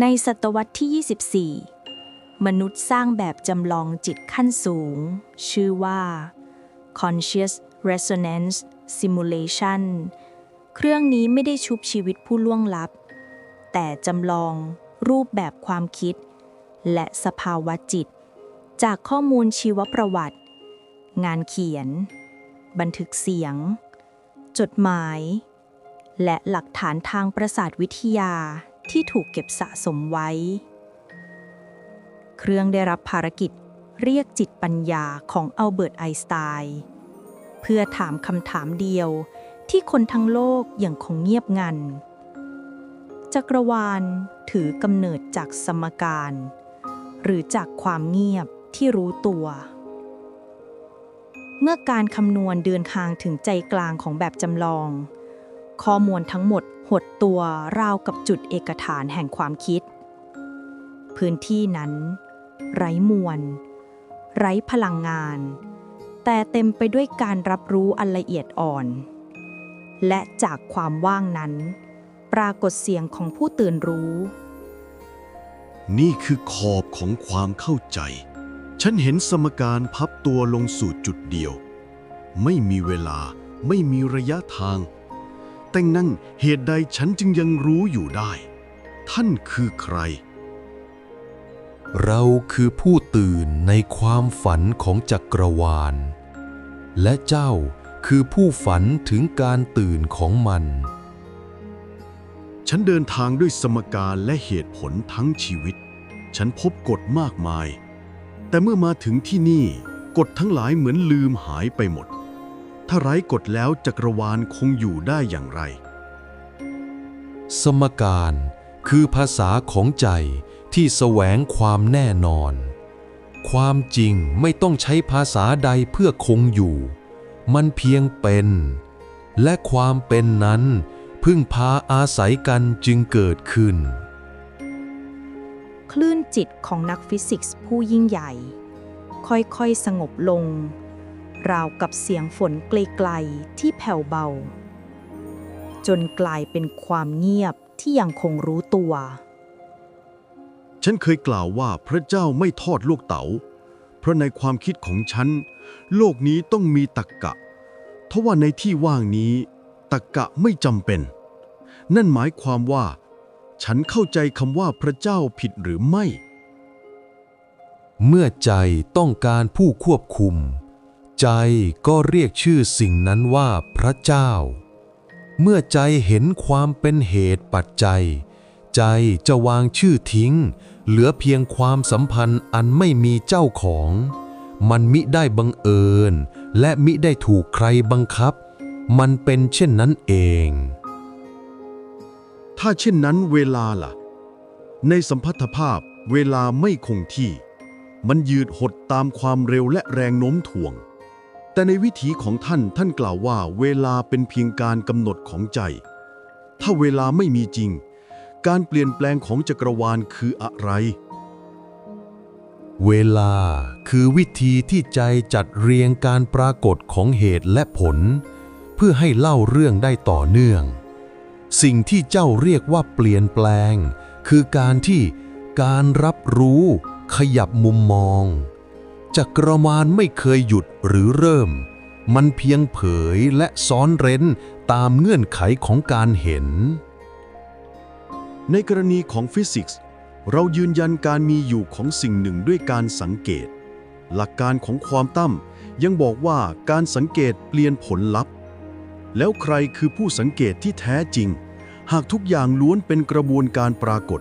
ในศตวรรษที่ 24 มนุษย์สร้างแบบจำลองจิตขั้นสูง ชื่อว่า Conscious Resonance Simulation เครื่องนี้ไม่ได้ชุบชีวิตผู้ล่วงลับ แต่จำลองรูปแบบความคิด และสภาวะจิต จากข้อมูลชีวประวัติ งานเขียน บันทึกเสียง จดหมาย และหลักฐานทางประสาทวิทยา ที่ถูกเก็บสะสมไว้ เครื่องได้รับภารกิจเรียกจิตปัญญาของอัลเบิร์ตไอน์สไตน์เพื่อถามคำถามเดียวที่คนทั้งโลกยังคงเงียบงัน จักรวาลถือกำเนิดจากสมการ หรือจากความเงียบที่รู้ตัว เมื่อการคำนวณเดินทางถึงใจกลางของแบบจำลอง ข้อมูลทั้งหมด หดตัวราวกับจุดเอกฐานแห่งความคิด พื้นที่นั้น ไร้มวล ไร้พลังงาน แต่เต็มไปด้วยการรับรู้อันละเอียดอ่อน และจากความว่างนั้น ปรากฏเสียงของผู้ตื่นรู้ นี่คือขอบของความเข้าใจ ฉันเห็นสมการพับตัวลงสู่จุดเดียว ไม่มีเวลาไม่มีระยะทาง แต่นั่นเหตุใดฉันจึงยังรู้อยู่ได้ ท่านคือใคร เราคือผู้ตื่นในความฝันของจักรวาล และเจ้าคือผู้ฝันถึงการตื่นของมัน ฉันเดินทางด้วยสมการและเหตุผลทั้งชีวิต ฉันพบกฎมากมาย แต่เมื่อมาถึงที่นี่ กฎทั้งหลายเหมือนลืมหายไปหมด ถ้าไร้กฎแล้วจักรวาลคงอยู่ได้อย่างไร สมการคือภาษาของใจที่แสวงความแน่นอน ความจริงไม่ต้องใช้ภาษาใดเพื่อคงอยู่ มันเพียงเป็น และความเป็นนั้นพึ่งพาอาศัยกันจึงเกิดขึ้น คลื่นจิตของนักฟิสิกส์ผู้ยิ่งใหญ่ ค่อยๆสงบลง ราวกับเสียงฝนไกลๆที่แผ่วเบา จนกลายเป็นความเงียบที่ยังคงรู้ตัว ฉันเคยกล่าวว่าพระเจ้าไม่ทอดลูกเต๋า เพราะในความคิดของฉัน โลกนี้ต้องมีตักกะ ทว่าในที่ว่างนี้ ตักกะไม่จำเป็น นั่นหมายความว่า ฉันเข้าใจคำว่าพระเจ้าผิดหรือไม่ เมื่อใจต้องการผู้ควบคุม ใจก็เรียกชื่อสิ่งนั้นว่าพระเจ้า เมื่อใจเห็นความเป็นเหตุปัจจัย ใจจะวางชื่อทิ้ง เหลือเพียงความสัมพันธ์อันไม่มีเจ้าของ มันมิได้บังเอิญ และมิได้ถูกใครบังคับ มันเป็นเช่นนั้นเอง ถ้าเช่นนั้นเวลาล่ะ ในสัมพัทธภาพเวลาไม่คงที่ มันยืดหดตามความเร็วและแรงโน้มถ่วง แต่ในวิถีของท่านท่านกล่าวว่าเวลาเป็นเพียงการกำหนดของใจ ถ้าเวลาไม่มีจริง การเปลี่ยนแปลงของจักรวาลคืออะไร เวลาคือวิธีที่ใจจัดเรียงการปรากฏของเหตุและผล เพื่อให้เล่าเรื่องได้ต่อเนื่อง สิ่งที่เจ้าเรียกว่าเปลี่ยนแปลง คือการที่การรับรู้ขยับมุมมอง จักรวาลไม่เคยหยุดหรือเริ่ม มันเพียงเผยและซ้อนเร้นตามเงื่อนไขของการเห็น ในกรณีของฟิสิกส์ เรายืนยันการมีอยู่ของสิ่งหนึ่งด้วยการสังเกต หลักการของความตั้มยังบอกว่าการสังเกตเปลี่ยนผลลัพธ์ แล้วใครคือผู้สังเกตที่แท้จริง หากทุกอย่างล้วนเป็นกระบวนการปรากฏ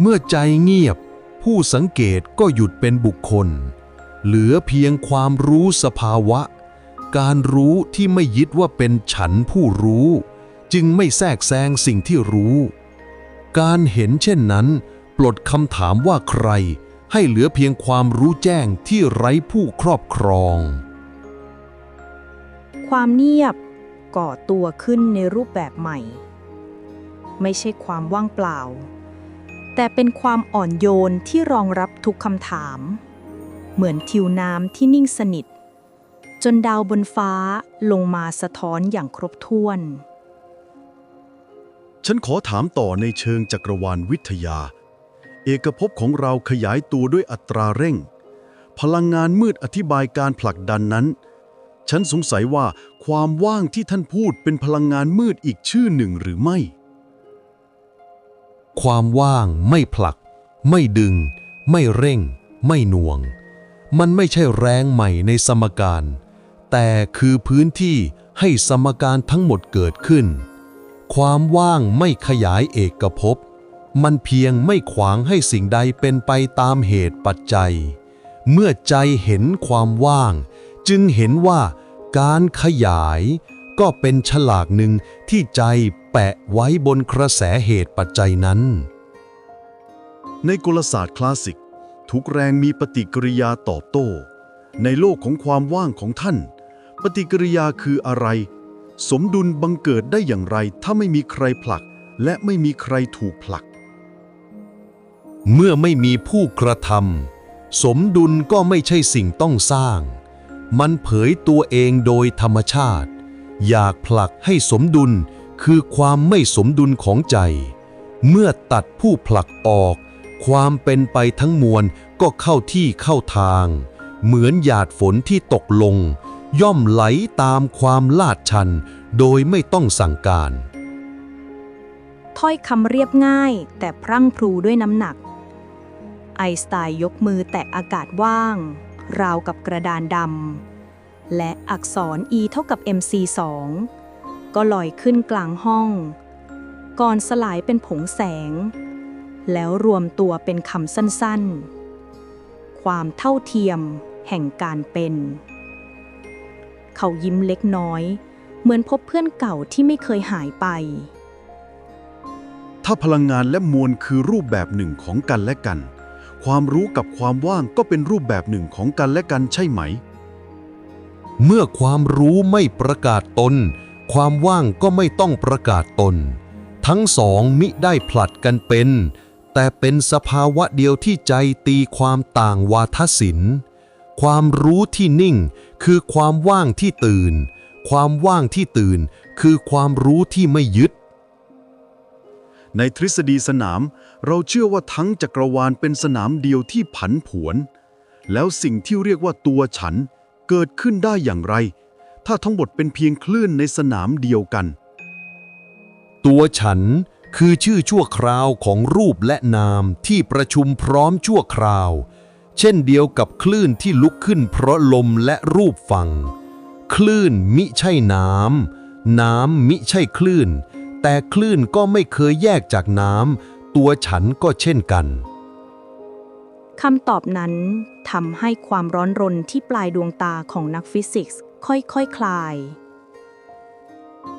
เมื่อใจเงียบ ผู้สังเกตก็หยุดเป็นบุคคล เหลือเพียงความรู้สภาวะ การรู้ที่ไม่ยึดว่าเป็นฉันผู้รู้ จึงไม่แทรกแซงสิ่งที่รู้ การเห็นเช่นนั้น ปลดคำถามว่าใคร ให้เหลือเพียงความรู้แจ้งที่ไร้ผู้ครอบครอง ความเงียบก่อตัวขึ้นในรูปแบบใหม่ ไม่ใช่ความว่างเปล่า แต่เป็นความอ่อนโยนที่รองรับทุกคำถาม เหมือนทิวน้ำที่นิ่งสนิท จนดาวบนฟ้าลงมาสะท้อนอย่างครบถ้วน ฉันขอถามต่อในเชิงจักรวาลวิทยา เอกภพของเราขยายตัวด้วยอัตราเร่ง พลังงานมืดอธิบายการผลักดันนั้น ฉันสงสัยว่าความว่างที่ท่านพูดเป็นพลังงานมืดอีกชื่อหนึ่งหรือไม่ ความว่างไม่ผลัก ไม่ดึง ไม่เร่ง ไม่หน่วง มันไม่ใช่แรงใหม่ในสมการ แต่คือพื้นที่ให้สมการทั้งหมดเกิดขึ้น ความว่างไม่ขยายเอกภพ มันเพียงไม่ขวางให้สิ่งใดเป็นไปตามเหตุปัจจัย เมื่อใจเห็นความว่าง จึงเห็นว่าการขยาย ก็เป็นฉลากหนึ่งที่ใจแปะไว้บนกระแสเหตุปัจจัยนั้น ในกลศาสตร์คลาสสิก ทุกแรงมีปฏิกิริยาตอบโต้ ในโลกของความว่างของท่าน ปฏิกิริยาคืออะไร สมดุลบังเกิดได้อย่างไรถ้าไม่มีใครผลัก และไม่มีใครถูกผลัก เมื่อไม่มีผู้กระทำสมดุลก็ไม่ใช่สิ่งต้องสร้าง มันเผยตัวเองโดยธรรมชาติ อยากผลักให้สมดุลคือความไม่สมดุลของใจ เมื่อตัดผู้ผลักออก ความเป็นไปทั้งมวลก็เข้าที่เข้าทาง เหมือนหยาดฝนที่ตกลง ย่อมไหลตามความลาดชัน โดยไม่ต้องสั่งการ ถ้อยคำเรียบง่ายแต่พรั่งพรูด้วยน้ำหนัก ไอน์สไตน์ยกมือแตะอากาศว่าง ราวกับกระดานดำ และอักษร E เท่ากับ mc2 ก็ลอยขึ้นกลางห้อง ก่อนสลายเป็นผงแสง แล้วรวมตัวเป็นคำสั้นๆ ความเท่าเทียมแห่งการเป็น เขายิ้มเล็กน้อย เหมือนพบเพื่อนเก่าที่ไม่เคยหายไป ถ้าพลังงานและมวลคือรูปแบบหนึ่งของกันและกัน ความรู้กับความว่างก็เป็นรูปแบบหนึ่งของกันและกันใช่ไหม เมื่อความรู้ไม่ประกาศตน ความว่างก็ไม่ต้องประกาศตน ทั้งสองมิได้ผลัดกันเป็น แต่เป็นสภาวะเดียวที่ใจตีความต่างวาทศิลป์ ความรู้ที่นิ่งคือความว่างที่ตื่น ความว่างที่ตื่นคือความรู้ที่ไม่ยึด ในทฤษฎีสนาม เราเชื่อว่าทั้งจักรวาลเป็นสนามเดียวที่ผันผวน แล้วสิ่งที่เรียกว่าตัวฉัน เกิดขึ้นได้อย่างไร ถ้าทั้งหมดเป็นเพียงคลื่นในสนามเดียวกัน ตัวฉันคือชื่อชั่วคราวของรูปและนามที่ประชุมพร้อมชั่วคราว เช่นเดียวกับคลื่นที่ลุกขึ้นเพราะลมและรูปฟัง คลื่นมิใช่น้ำน้ำมิใช่คลื่น แต่คลื่นก็ไม่เคยแยกจากน้ำตัวฉันก็เช่นกัน คำตอบนั้นทำให้ความร้อนรนที่ปลายดวงตาของนักฟิสิกส์ค่อยๆคคลาย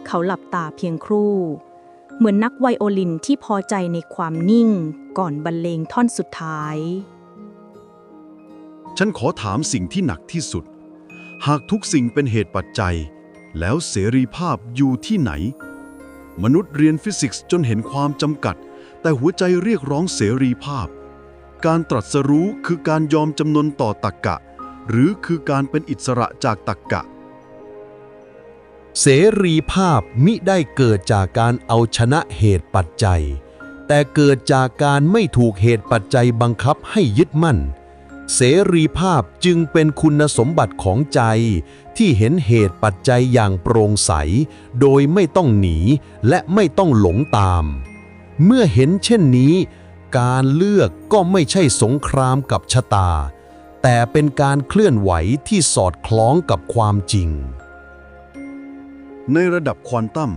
เขาหลับตาเพียงครู่ เหมือนนักไวโอลินที่พอใจในความนิ่งก่อนบรรเลงท่อนสุดท้าย ฉันขอถามสิ่งที่หนักที่สุด หากทุกสิ่งเป็นเหตุปัจจัย แล้วเสรีภาพอยู่ที่ไหน มนุษย์เรียนฟิสิกส์จนเห็นความจำกัด แต่หัวใจเรียกร้องเสรีภาพ การตรัสรู้คือการยอมจำนนต่อตรรกกะ หรือคือการเป็นอิสระจากตรรกกะ เสรีภาพมิได้เกิดจากการเอาชนะเหตุปัจจัย แต่เกิดจากการไม่ถูกเหตุปัจจัยบังคับให้ยึดมั่น เสรีภาพจึงเป็นคุณสมบัติของใจ ที่เห็นเหตุปัจจัยอย่างโปร่งใส โดยไม่ต้องหนีและไม่ต้องหลงตาม เมื่อเห็นเช่นนี้ การเลือกก็ไม่ใช่สงครามกับชะตา แต่เป็นการเคลื่อนไหวที่สอดคล้องกับความจริง ในระดับควอนตัม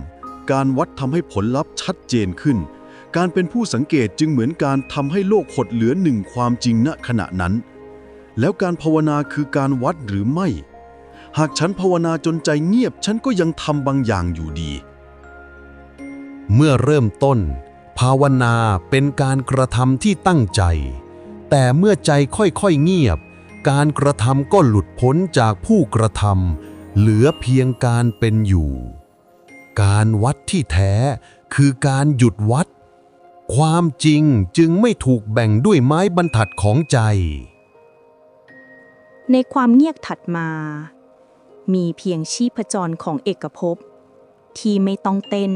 การวัดทำให้ผลลัพธ์ชัดเจนขึ้น การเป็นผู้สังเกตจึงเหมือนการทำให้โลกหดเหลือหนึ่งความจริงณขณะนั้น แล้วการภาวนาคือการวัดหรือไม่ หากฉันภาวนาจนใจเงียบ ฉันก็ยังทำบางอย่างอยู่ดี เมื่อเริ่มต้น ภาวนาเป็นการกระทำที่ตั้งใจ แต่เมื่อใจค่อยๆเงียบ การกระทำก็หลุดพ้นจากผู้กระทำเหลือเพียงการเป็นอยู่ การวัดที่แท้คือการหยุดวัด ความจริงจึงไม่ถูกแบ่งด้วยไม้บรรทัดของใจ ในความเงียบถัดมา มีเพียงชีพจรของเอกภพที่ไม่ต้องเต้น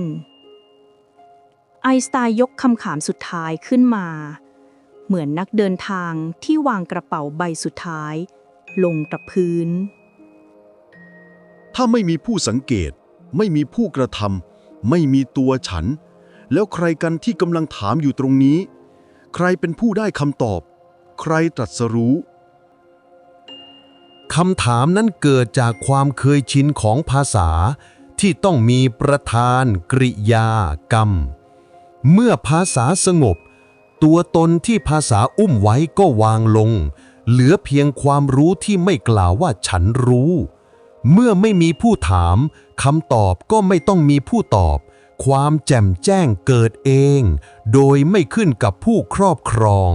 ไอน์สไตน์ยกคำขามสุดท้ายขึ้นมา เหมือนนักเดินทางที่วางกระเป๋าใบสุดท้าย ลงกับพื้น ถ้าไม่มีผู้สังเกต ไม่มีผู้กระทำไม่มีตัวฉัน แล้วใครกันที่กำลังถามอยู่ตรงนี้ ใครเป็นผู้ได้คำตอบ ใครตรัสรู้คำถามนั้นเกิดจากความเคยชินของภาษาที่ต้องมีประธานกริยากรรม เมื่อภาษาสงบ ตัวตนที่ภาษาอุ้มไว้ก็วางลง เหลือเพียงความรู้ที่ไม่กล่าวว่าฉันรู้ เมื่อไม่มีผู้ถามคำตอบก็ไม่ต้องมีผู้ตอบ ความแจ่มแจ้งเกิดเอง โดยไม่ขึ้นกับผู้ครอบครอง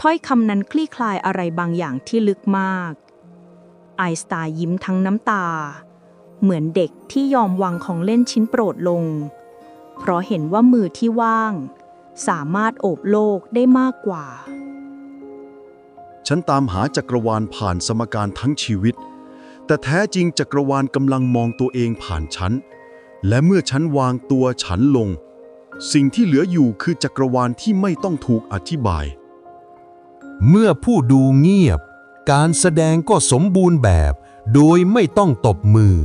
ถ้อยคำนั้นคลี่คลายอะไรบางอย่างที่ลึกมาก ไอสไตน์ยิ้มทั้งน้ำตา เหมือนเด็กที่ยอมวางของเล่นชิ้นโปรดลง เพราะเห็นว่ามือที่ว่าง สามารถโอบโลกได้มากกว่า ฉันตามหาจักรวาลผ่านสมการทั้งชีวิต แต่แท้จริงจักรวาลกำลังมองตัวเองผ่านฉัน และเมื่อฉันวางตัวฉันลง สิ่งที่เหลืออยู่คือจักรวาลที่ไม่ต้องถูกอธิบาย เมื่อผู้ดูเงียบ การแสดงก็สมบูรณ์แบบ โดยไม่ต้องตบมือ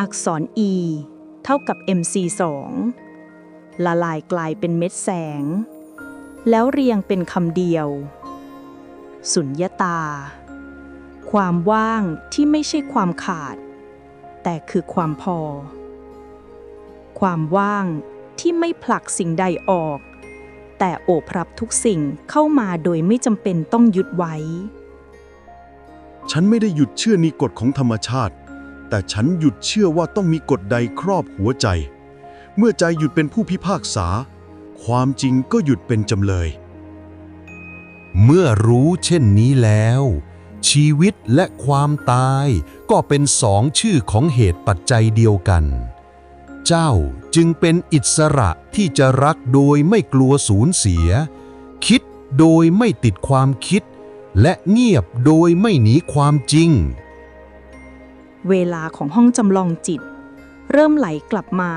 อักษร E เท่ากับ MC2 ละลายกลายเป็นเม็ดแสง แล้วเรียงเป็นคำเดียว สุญญตา ความว่างที่ไม่ใช่ความขาด แต่คือความพอ ความว่างที่ไม่ผลักสิ่งใดออก แต่โอบรับทุกสิ่งเข้ามาโดยไม่จำเป็นต้องยึดไว้ ฉันไม่ได้หยุดเชื่อในกฎของธรรมชาติ แต่ฉันหยุดเชื่อว่าต้องมีกฎใดครอบหัวใจ เมื่อใจหยุดเป็นผู้พิพากษา ความจริงก็หยุดเป็นจำเลย เมื่อรู้เช่นนี้แล้ว ชีวิตและความตายก็เป็นสองชื่อของเหตุปัจจัยเดียวกัน เจ้าจึงเป็นอิสระที่จะรักโดยไม่กลัวสูญเสีย คิดโดยไม่ติดความคิด และเงียบโดยไม่หนีความจริง เวลาของห้องจำลองจิต เริ่มไหลกลับมา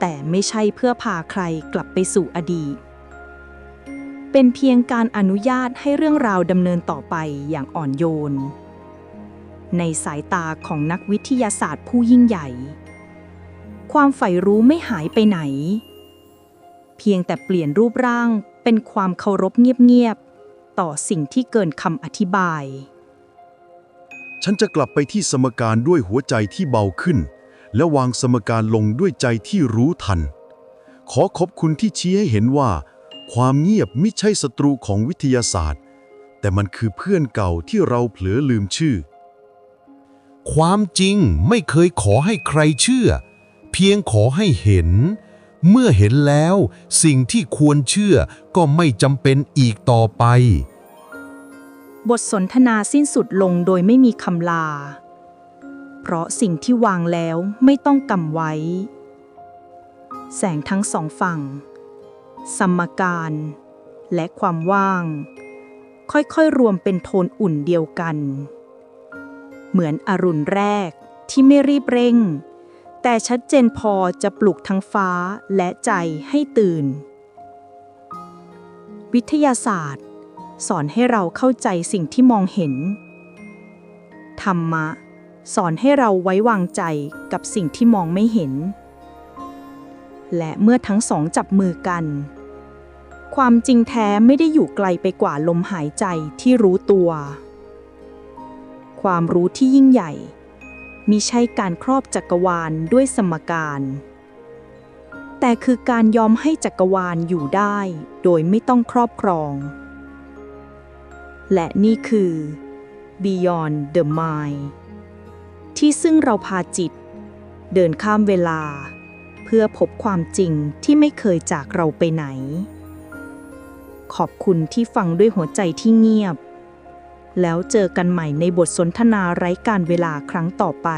แต่ไม่ใช่เพื่อพาใครกลับไปสู่อดีต เป็นเพียงการอนุญาตให้เรื่องราวดำเนินต่อไปอย่างอ่อนโยน ในสายตาของนักวิทยาศาสตร์ผู้ยิ่งใหญ่ ความใฝ่รู้ไม่หายไปไหน เพียงแต่เปลี่ยนรูปร่างเป็นความเคารพเงียบๆต่อสิ่งที่เกินคำอธิบาย ฉันจะกลับไปที่สมการด้วยหัวใจที่เบาขึ้น และวางสมการลงด้วยใจที่รู้ทัน ขอขอบคุณที่ชี้ให้เห็นว่า ความเงียบไม่ใช่ศัตรูของวิทยาศาสตร์ แต่มันคือเพื่อนเก่าที่เราเผลอลืมชื่อ ความจริงไม่เคยขอให้ใครเชื่อ เพียงขอให้เห็น เมื่อเห็นแล้ว สิ่งที่ควรเชื่อก็ไม่จำเป็นอีกต่อไป บทสนทนาสิ้นสุดลงโดยไม่มีคำลา เพราะสิ่งที่วางแล้วไม่ต้องกำไว้ แสงทั้งสองฝั่ง สมการ และความว่าง ค่อยๆรวมเป็นโทนอุ่นเดียวกัน เหมือนอรุณแรกที่ไม่รีบเร่ง แต่ชัดเจนพอจะปลุกทั้งฟ้าและใจให้ตื่น วิทยาศาสตร์ สอนให้เราเข้าใจสิ่งที่มองเห็น ธรรมะ สอนให้เราไว้วางใจกับสิ่งที่มองไม่เห็น และเมื่อทั้งสองจับมือกัน ความจริงแท้ไม่ได้อยู่ไกลไปกว่าลมหายใจที่รู้ตัว ความรู้ที่ยิ่งใหญ่มิใช่การครอบจักรวาลด้วยสมการ แต่คือการยอมให้จักรวาลอยู่ได้โดยไม่ต้องครอบครอง และนี่คือ Beyond the Mind ที่ซึ่งเราพาจิต เดินข้ามเวลา เพื่อพบความจริงที่ไม่เคยจากเราไปไหน ขอบคุณที่ฟังด้วยหัวใจที่เงียบ แล้วเจอกันใหม่ในบทสนทนาไร้การเวลาครั้งต่อไป